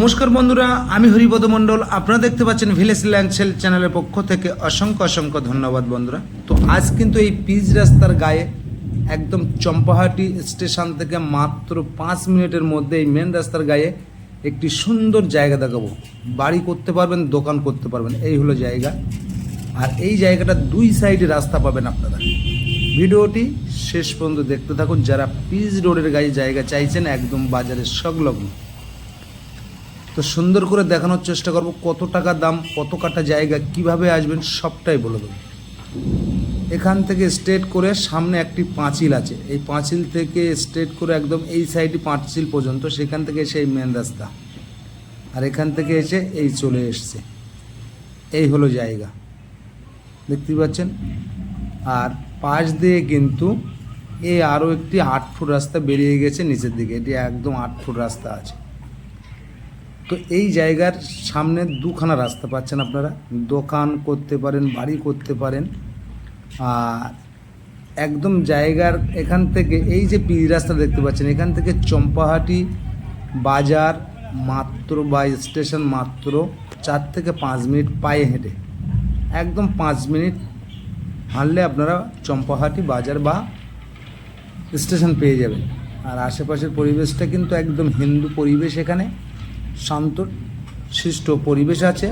নমস্কার বন্ধুরা, আমি হরিপদ মণ্ডল। আপনারা দেখতে পাচ্ছেন ভিলেজ ল্যান্ডসেল চ্যানেলের পক্ষ থেকে অসংখ্য অসংখ্য ধন্যবাদ বন্ধুরা। তো আজ কিন্তু এই পিচ রাস্তার গায়ে একদম চম্পাহাটি স্টেশন থেকে মাত্র পাঁচ মিনিটের মধ্যে এই মেন রাস্তার গায়ে একটি সুন্দর জায়গা দেখাবো। বাড়ি করতে পারবেন, দোকান করতে পারবেন, এই হলো জায়গা। আর এই জায়গাটা দুই সাইডে রাস্তা পাবেন আপনারা। ভিডিওটি শেষ পর্যন্ত দেখতে থাকুন। যারা পিচ রোডের গায়ে জায়গা চাইছেন, একদম বাজারের সংলগ্ন তো সুন্দর করে দেখানোর চেষ্টা করব কত টাকা দাম, কত কাটা জায়গা, কীভাবে আসবেন সবটাই বলে দেবো। এখান থেকে স্ট্রেট করে সামনে একটি পাঁচিল আছে। এই পাঁচিল থেকে স্ট্রেট করে একদম এই সাইডে পাঁচিল পর্যন্ত, সেখান থেকে এসে এই মেন রাস্তা। আর এখান থেকে এসে এই চলে এসছে। এই হলো জায়গা। দেখতেই পাচ্ছেন? আর পাশ দিয়ে কিন্তু এই আরও একটি আট ফুট রাস্তা বেরিয়ে গেছে নিচের দিকে। এটি একদম আট ফুট রাস্তা আছে। তো এই জায়গার সামনে দুখানা রাস্তা পাচ্ছেন আপনারা। দোকান করতে পারেন, বাড়ি করতে পারেন। আর একদম জায়গার এখান থেকে এই যে পিচ রাস্তা দেখতে পাচ্ছেন, এখান থেকে চম্পাহাটি বাজার মাত্র বা স্টেশন মাত্র চার থেকে পাঁচ মিনিট পায়ে হেঁটে। একদম পাঁচ মিনিট হাঁটলে আপনারা চম্পাহাটি বাজার বা স্টেশন পেয়ে যাবেন। আর আশেপাশের পরিবেশটা কিন্তু একদম হিন্দু পরিবেশ এখানে। শান্ত শিষ্ট পরিবেশ আছে।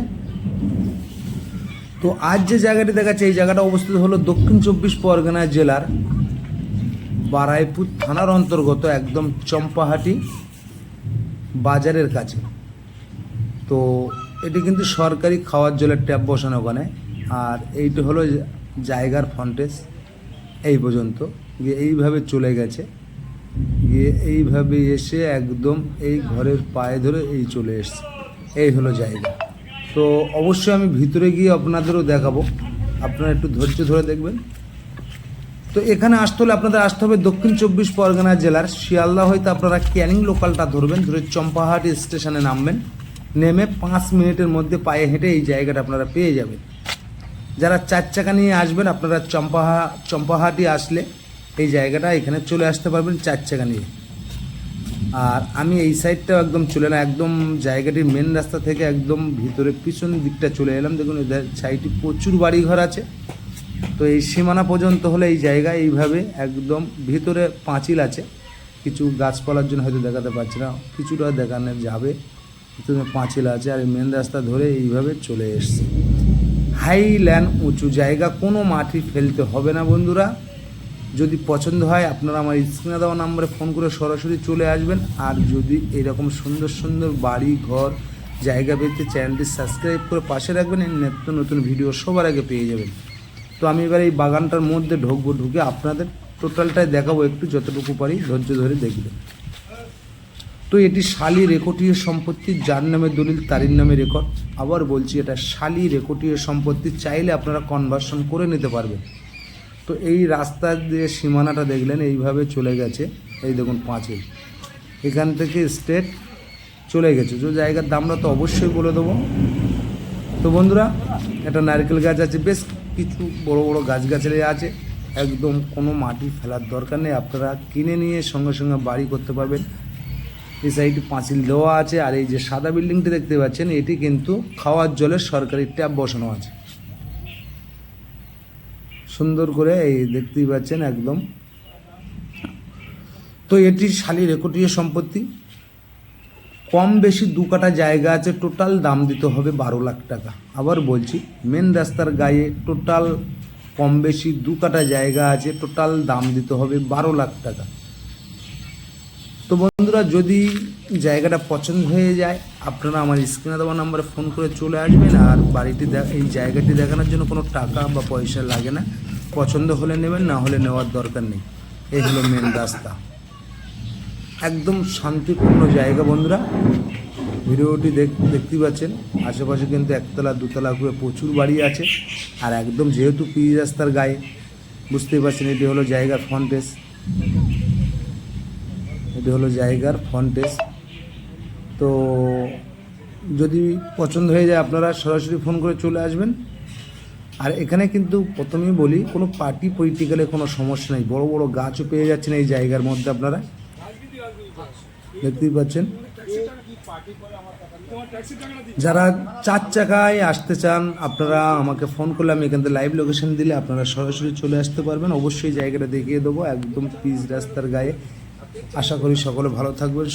তো আজ যে জায়গাটি দেখাচ্ছে, এই জায়গাটা অবস্থিত হলো দক্ষিণ চব্বিশ পরগনা জেলার বারাইপুর থানার অন্তর্গত একদম চম্পাহাটি বাজারের কাছে। তো এটি কিন্তু সরকারি খাওয়ার জলের ট্যাপ বসানো ওখানে। আর এইটি হলো জায়গার ফন্টেজ এই পর্যন্ত। গিয়ে এইভাবে চলে গেছে। গিয়ে এইভাবে এসে একদম এই ঘরের পায়ে ধরে এই চলে এসছে। এই হলো জায়গা। তো অবশ্যই আমি ভিতরে গিয়ে আপনাদেরও দেখাবো। আপনারা একটু ধৈর্য ধরে দেখবেন। তো এখানে আসতে হলে আপনাদের আসতে হবে দক্ষিণ চব্বিশ পরগনা জেলার শিয়ালদা হয়তো আপনারা ক্যানিং লোকালটা ধরবেন, ধরে চম্পাহাটি স্টেশনে নামবেন। নেমে পাঁচ মিনিটের মধ্যে পায়ে হেঁটে এই জায়গাটা আপনারা পেয়ে যাবেন। যারা চার চাকা নিয়ে আসবেন, আপনারা চম্পাহা চম্পাহাটি আসলে এই জায়গাটা এখানে চলে আসতে পারবেন চার চাকা নিয়ে। আর আমি এই সাইডটাও একদম চলে এলাম, একদম জায়গাটির মেন রাস্তা থেকে একদম ভিতরে পিছন দিকটা চলে এলাম। দেখুন, এদের সাইডে প্রচুর বাড়িঘর আছে। তো এই সীমানা পর্যন্ত হলে এই জায়গা এইভাবে একদম ভিতরে পাঁচিল আছে। কিছু গাছপালার জন্য হয়তো দেখাতে পারছি না, কিছুটা দেখানো যাবে। ভিতরে পাঁচিল আছে আর মেন রাস্তা ধরে এইভাবে চলে এসছে। হাইল্যান্ড উঁচু জায়গা, কোনো মাটি ফেলতে হবে না বন্ধুরা। যদি পছন্দ হয়, আপনারা আমার স্ক্রিনে দেওয়া নাম্বারে ফোন করে সরাসরি চলে আসবেন। আর যদি এরকম সুন্দর সুন্দর বাড়ি, ঘর, জায়গা পেতে চ্যানেলটি সাবস্ক্রাইব করে পাশে রাখবেন নিত্য নতুন ভিডিও সবার আগে পেয়ে যাবেন। তো আমি এবার এই বাগানটার মধ্যে ঢুকবো, ঢুকে আপনাদের টোটালটাই দেখাবো, একটু যতটুকু পারি ধৈর্য ধরে দেখবেন। তো এটি শালি রেকর্ডীয় সম্পত্তি, যার নামে দলিল তারির নামে রেকর্ড। আবার বলছি, এটা শালি রেকর্ডীয় সম্পত্তি, চাইলে আপনারা কনভার্সন করে নিতে পারবেন। তো এই রাস্তার যে সীমানাটা দেখলেন, এইভাবে চলে গেছে। এই দেখুন, পাঁচিল। এখান থেকে স্টেট চলে গেছে। যে জায়গার দামটা তো অবশ্যই বলে দেবো। তো বন্ধুরা, একটা নারকেল গাছ আছে, বেশ কিছু বড় বড় গাছগাছালি আছে। একদম কোনো মাটি ফেলার দরকার নেই। আপনারা কিনে নিয়ে সঙ্গে সঙ্গে বাড়ি করতে পারবেন। এই সাইডে পাঁচিল দেওয়া আছে, আর এই যে সাদা বিল্ডিংটি দেখতে পাচ্ছেন, এটি কিন্তু খাওয়ার জলের সরকারি ট্যাপ বসানো আছে। সুন্দর করে এই দেখতেই পাচ্ছেন একদম। তো এটি শালি রেকর্ডীয় সম্পত্তি। কম বেশি দু কাটা জায়গা আছে, টোটাল দাম দিতে হবে বারো লাখ টাকা। আবার বলছি মেন রাস্তার গায়ে টোটাল কম বেশি দু কাটা জায়গা আছে, টোটাল দাম দিতে হবে বারো লাখ টাকা। তো বন্ধুরা, যদি জায়গাটা পছন্দ হয়ে যায়, আপনারা আমার স্ক্রিনে দেওয়া নাম্বারে ফোন করে চলে আসবেন, আর বাড়িটি এই জায়গাটি দেখানোর জন্য কোনো টাকা বা পয়সা লাগে না। পছন্দ হলে নেবেন, না হলে নেওয়ার দরকার নেই। এই হলো মেন রাস্তা। একদম শান্তিপূর্ণ জায়গা বন্ধুরা। ভিডিওটি দেখ দেখতেই পাচ্ছেন। আশেপাশে কিন্তু একতলা, দুতলা করে প্রচুর বাড়ি আছে। আর একদম যেহেতু পিচ রাস্তার গায়ে, বুঝতেই পারছেন, এটি হলো জায়গার ফ্রন্টেজ এটি হলো জায়গার ফ্রন্টেজ তো যদি পছন্দ হয়ে যায় আপনারা, সরাসরি ফোন করে চলে আসবেন। আর এখানে কিন্তু প্রথমেই বলি, কোনো পার্টি পলিটিক্যালে কোনো সমস্যা নেই। বড় বড় গাছও পেয়ে যাচ্ছেন এই জায়গার মধ্যে আপনারা। দেখতেই পাচ্ছেন। যারা চার চাকায় আসতে চান, আপনারা আমাকে ফোন করলে, আমি এখান থেকে লাইভ লোকেশন দিলে আপনারা সরাসরি চলে আসতে পারবেন। অবশ্যই জায়গাটা দেখিয়ে দেবো। একদম পিচ রাস্তার গায়ে। আশা করি সকলে ভালো থাকবেন।